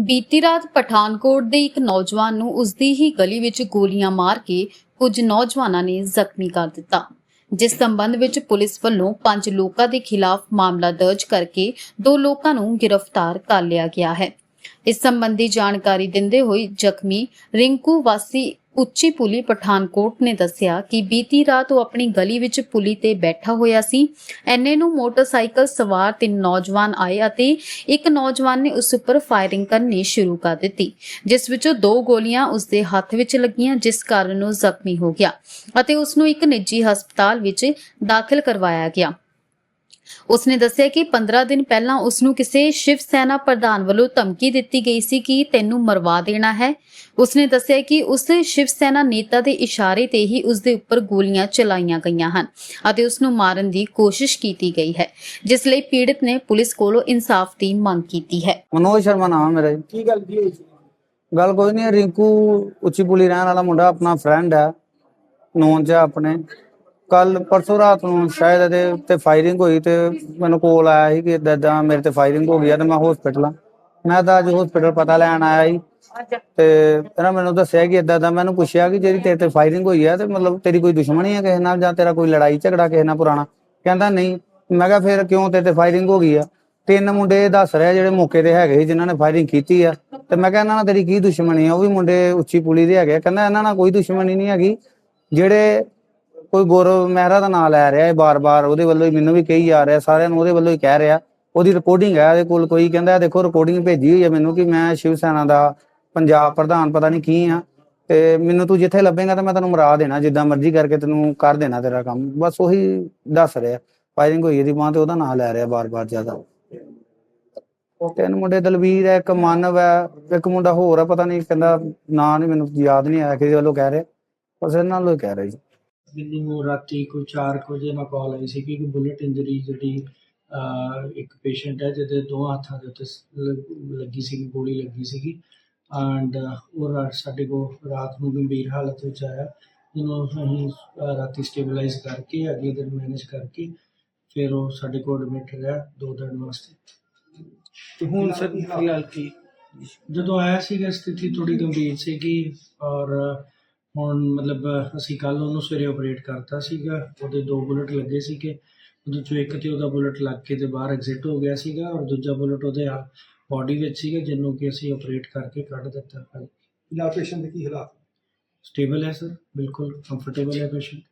ਬੀਤੀ ਰਾਤ ਪਠਾਨਕੋਟ ਦੇ ਇੱਕ ਨੌਜਵਾਨ ਨੂੰ ਉਸਦੀ ਹੀ ਗਲੀ ਵਿੱਚ ਗੋਲੀਆਂ ਮਾਰ ਕੇ ਕੁਝ ਨੌਜਵਾਨਾਂ ਨੇ ਜ਼ਖਮੀ ਕਰ ਦਿੱਤਾ, ਜਿਸ ਸੰਬੰਧ ਵਿੱਚ ਪੁਲਿਸ ਵੱਲੋਂ ਪੰਜ ਲੋਕਾਂ ਦੇ ਖਿਲਾਫ ਮਾਮਲਾ ਦਰਜ ਕਰਕੇ ਦੋ ਲੋਕਾਂ ਨੂੰ ਗ੍ਰਿਫਤਾਰ ਕਰ ਲਿਆ ਗਿਆ ਹੈ। ਇਸ ਸੰਬੰਧੀ ਜਾਣਕਾਰੀ ਦਿੰਦੇ ਹੋਏ ਜ਼ਖਮੀ ਰਿੰਕੂ ਵਾਸੀ ਉੱਚੀ ਪੁਲੀ ਪਠਾਨਕੋਟ ਨੇ ਦੱਸਿਆ ਕਿ ਬੀਤੀ ਰਾਤ ਉਹ ਆਪਣੀ ਗਲੀ ਵਿੱਚ ਪੁਲੀ ਤੇ ਬੈਠਾ ਹੋਇਆ ਸੀ। ਐਨੇ ਨੂੰ ਮੋਟਰਸਾਈਕਲ ਸਵਾਰ ਤਿੰਨ ਨੌਜਵਾਨ ਆਏ ਅਤੇ ਇੱਕ ਨੌਜਵਾਨ ਨੇ ਉਸ ਉੱਪਰ ਫਾਇਰਿੰਗ ਕਰਨੀ ਸ਼ੁਰੂ ਕਰ ਦਿੱਤੀ, ਜਿਸ ਵਿੱਚੋਂ ਦੋ ਗੋਲੀਆਂ ਉਸ ਦੇ ਹੱਥ ਵਿੱਚ ਲੱਗੀਆਂ, ਜਿਸ ਕਾਰਨ ਉਹ ਜ਼ਖਮੀ ਹੋ ਗਿਆ ਅਤੇ ਉਸ ਨੂੰ ਇੱਕ ਨਿੱਜੀ ਹਸਪਤਾਲ ਵਿੱਚ ਦਾਖਲ ਕਰਵਾਇਆ ਗਿਆ। ਉਸਨੇ ਦੱਸਿਆ ਕਿ 15 ਦਿਨ ਪਹਿਲਾਂ ਉਸ ਨੂੰ ਕਿਸੇ ਸ਼ਿਵ ਸੈਨਾ ਪ੍ਰਧਾਨ ਵੱਲੋਂ ਧਮਕੀ ਦਿੱਤੀ ਗਈ ਸੀ ਕਿ ਤੈਨੂੰ ਮਰਵਾ ਦੇਣਾ ਹੈ। ਉਸਨੇ ਦੱਸਿਆ ਕਿ ਉਸ ਸ਼ਿਵ ਸੈਨਾ ਨੇਤਾ ਦੇ ਇਸ਼ਾਰੇ ਤੇ ਹੀ ਉਸ ਦੇ ਉੱਪਰ ਗੋਲੀਆਂ ਚਲਾਈਆਂ ਗਈਆਂ ਹਨ ਅਤੇ ਉਸ ਨੂੰ ਮਾਰਨ ਦੀ ਕੋਸ਼ਿਸ਼ ਕੀਤੀ ਗਈ ਹੈ ਜਿਸ ਲਈ ਪੀੜਤ ਨੇ ਪੁਲਿਸ ਕੋਲੋਂ ਇਨਸਾਫ ਦੀ ਮੰਗ ਕੀਤੀ ਹੈ। ਮਨੋਜ ਸ਼ਰਮਾ ਨਾਮ ਹੈ ਮੇਰਾ ਜੀ। ਕੀ ਗੱਲ ਕੀ ਹੋਈ ਸੀ? ਗੱਲ ਕੋਈ ਨਹੀਂ ਰਿੰਕੂ ਉੱਚੀ ਪੁਲੀ ਰਹਿਣ ਵਾਲਾ ਮੁੰਡਾ ਆਪਣਾ ਫਰੈਂਡ ਹੈ ਨੌਨ ਚ ਆਪਣੇ। ਕੱਲ ਪਰਸੋਂ ਰਾਤ ਨੂੰ ਸ਼ਾਇਦ ਇਹਦੇ ਉੱਤੇ ਫਾਇਰਿੰਗ ਹੋਈ ਤੇ ਮੈਨੂੰ ਕੋਲ ਆਇਆ ਸੀ ਕਿ ਏਦਾਂ ਏਦਾਂ ਮੇਰੇ ਤੇ ਫਾਇਰਿੰਗ ਹੋ ਗਈ ਆ ਤੇ ਮੈਂ ਹਸਪੀਟਲ ਆ। ਮੈਂ ਤਾਂ ਅੱਜ ਹਸਪੀਟਲ ਪਤਾ ਲੈਣ ਆਇਆ ਸੀ ਤੇ ਇਹਨਾਂ ਮੈਨੂੰ ਦੱਸਿਆ ਕਿ ਏਦਾਂ ਦਾ ਮੈਨੂੰ ਪੁੱਛਿਆ ਕਿ ਜਿਹੜੀ ਤੇਰੇ ਤੇ ਫਾਇਰਿੰਗ ਹੋਈ ਆ ਤੇ ਮਤਲਬ ਤੇਰੀ ਕੋਈ ਦੁਸ਼ਮਣੀ ਹੈ ਕਿਸੇ ਨਾਲ ਜਾਂ ਤੇਰਾ ਕੋਈ ਲੜਾਈ ਝਗੜਾ ਕਿਸੇ ਨਾਲ ਪੁਰਾਣਾ? ਕਹਿੰਦਾ ਨਹੀਂ। ਮੈਂ ਕਿਹਾ ਫਿਰ ਕਿਉਂ ਤੇਰੇ ਤੇ ਫਾਇਰਿੰਗ ਹੋ ਗਈ ਆ? ਤਿੰਨ ਮੁੰਡੇ ਦੱਸ ਰਿਹਾ ਜਿਹੜੇ ਮੌਕੇ ਤੇ ਹੈਗੇ ਸੀ ਜਿਨ੍ਹਾਂ ਨੇ ਫਾਇਰਿੰਗ ਕੀਤੀ ਆ। ਤੇ ਮੈਂ ਕਿਹਾ ਇਹਨਾਂ ਨਾਲ ਤੇਰੀ ਕੀ ਦੁਸ਼ਮਣੀ ਆ? ਉਹ ਵੀ ਮੁੰਡੇ ਉੱਚੀ ਪੁਲੀ ਦੇ ਹੈਗੇ ਕਹਿੰਦਾ ਇਹਨਾਂ ਨਾਲ ਕੋਈ ਦੁਸ਼ਮਣੀ ਨਹੀਂ ਹੈਗੀ। ਜਿਹੜੇ ਕੋਈ ਗੌਰਵ ਮਹਿਰਾ ਦਾ ਨਾਮ ਲੈ ਰਿਹਾ ਹੈ ਬਾਰ-ਬਾਰ, ਉਹਦੇ ਵੱਲੋਂ ਹੀ ਮੈਨੂੰ ਵੀ ਕਹੀ ਜਾ ਰਿਹਾ, ਸਾਰਿਆਂ ਨੂੰ ਉਹਦੇ ਵੱਲੋਂ ਹੀ ਕਹਿ ਰਿਹਾ। ਉਹਦੀ ਰਿਕਾਰਡਿੰਗ ਹੈ ਇਹਦੇ ਕੋਲ ਕੋਈ ਕਹਿੰਦਾ ਦੇਖੋ ਰਿਕਾਰਡਿੰਗ ਭੇਜੀ ਹੋਈ ਹੈ ਮੈਨੂੰ ਕਿ ਮੈਂ ਸ਼ਿਵ ਸੈਨਾ ਦਾ ਪੰਜਾਬ ਪ੍ਰਧਾਨ ਪਤਾ ਨਹੀਂ ਕੀ ਆ ਤੇ ਮੈਨੂੰ ਤੂੰ ਜਿੱਥੇ ਲੱਭੇਗਾ ਤਾਂ ਮੈਂ ਤੈਨੂੰ ਮਰਾ ਦੇਣਾ, ਜਿੱਦਾਂ ਮਰਜ਼ੀ ਕਰਕੇ ਤੈਨੂੰ ਕਰ ਦੇਣਾ ਤੇਰਾ ਕੰਮ। ਬਸ ਉਹੀ ਦੱਸ ਰਿਹਾ। ਫਾਇਰਿੰਗ ਹੋਈ ਇਹਦੀ ਬਾਂਹ ਤੇ ਉਹਦਾ ਨਾਮ ਲੈ ਰਿਹਾ ਬਾਰ-ਬਾਰ ਜ਼ਿਆਦਾ। ਤਿੰਨ ਮੁੰਡੇ ਦਲਵੀਰ ਹੈ, ਇੱਕ ਮਾਨਵ ਹੈ, ਇੱਕ ਮੁੰਡਾ ਹੋਰ ਹੈ, ਪਤਾ ਨਹੀਂ, ਕਹਿੰਦਾ ਨਾਂ ਨਹੀਂ ਮੈਨੂੰ ਯਾਦ ਨਹੀਂ ਆਇਆ, ਕਿਸੇ ਵੱਲੋਂ ਕਹਿ ਰਿਹਾ। ਬਸ ਇਹਨਾਂ ਵੱਲੋਂ ਹੀ ਕਹਿ ਰਿਹਾ ਜੀ। ਮੈਨੂੰ ਰਾਤੀ ਕੋਈ 4 ਵਜੇ ਨਾਲ ਕਾਲ ਆਈ ਸੀ ਕਿ ਇੱਕ ਬੁਲਟ ਇੰਜਰੀ ਜਿਹੜੀ ਇੱਕ ਪੇਸ਼ੈਂਟ ਹੈ ਜਿਹਦੇ ਦੋ ਹੱਥਾਂ ਦੇ ਉੱਤੇ ਲੱਗੀ ਸੀ ਗੋਲੀ ਲੱਗੀ ਸੀਗੀ ਐਂਡ ਉਹ ਸਾਡੇ ਕੋਲ ਰਾਤ ਨੂੰ ਗੰਭੀਰ ਹਾਲਤ ਵਿੱਚ ਆਇਆ। ਜਿਹਨੂੰ ਅਸੀਂ ਰਾਤੀ ਸਟੇਬਲਾਈਜ਼ ਕਰਕੇ ਅਗਲੇ ਦਿਨ ਮੈਨੇਜ ਕਰਕੇ ਫਿਰ ਉਹ ਸਾਡੇ ਕੋਲ ਐਡਮਿਟ ਰਿਹਾ ਦੋ ਦਿਨ ਵਾਸਤੇ। ਤੇ ਹੁਣ ਸਰ ਫਿਲਹਾਲ ਕੀ? ਜਦੋਂ ਆਇਆ ਸੀਗਾ ਸਥਿਤੀ ਥੋੜੀ ਗੰਭੀਰ ਸੀਗੀ ਔਰ ਹੁਣ ਮਤਲਬ ਅਸੀਂ ਕੱਲ ਉਹਨੂੰ ਸਵੇਰੇ ਆਪਰੇਟ ਕਰਤਾ ਸੀਗਾ ਉਹਦੇ ਦੋ ਬੁਲਟ ਲੱਗੇ ਸੀਗੇ। ਉਹਦੇ ਚੋਂ ਇੱਕ ਤੇ ਉਹਦਾ ਬੁਲਟ ਲੱਗ ਕੇ ਤੇ ਬਾਹਰ ਐਗਜ਼ਿਟ ਹੋ ਗਿਆ ਸੀਗਾ ਔਰ ਦੂਜਾ ਬੁਲਟ ਉਹਦੇ ਬਾਡੀ ਵਿੱਚ ਸੀਗਾ ਜਿਹਨੂੰ ਕਿ ਅਸੀਂ ਆਪਰੇਟ ਕਰਕੇ ਕੱਢ ਦਿੱਤਾ। ਫਿਲਹਾਲ ਪੇਸ਼ੈਂਟ ਦੇ ਕੀ ਹਾਲਾਤ? ਸਟੇਬਲ ਹੈ ਸਰ ਬਿਲਕੁਲ ਕੰਫਰਟੇਬਲ ਹੈ ਪੇਸ਼ੈਂਟ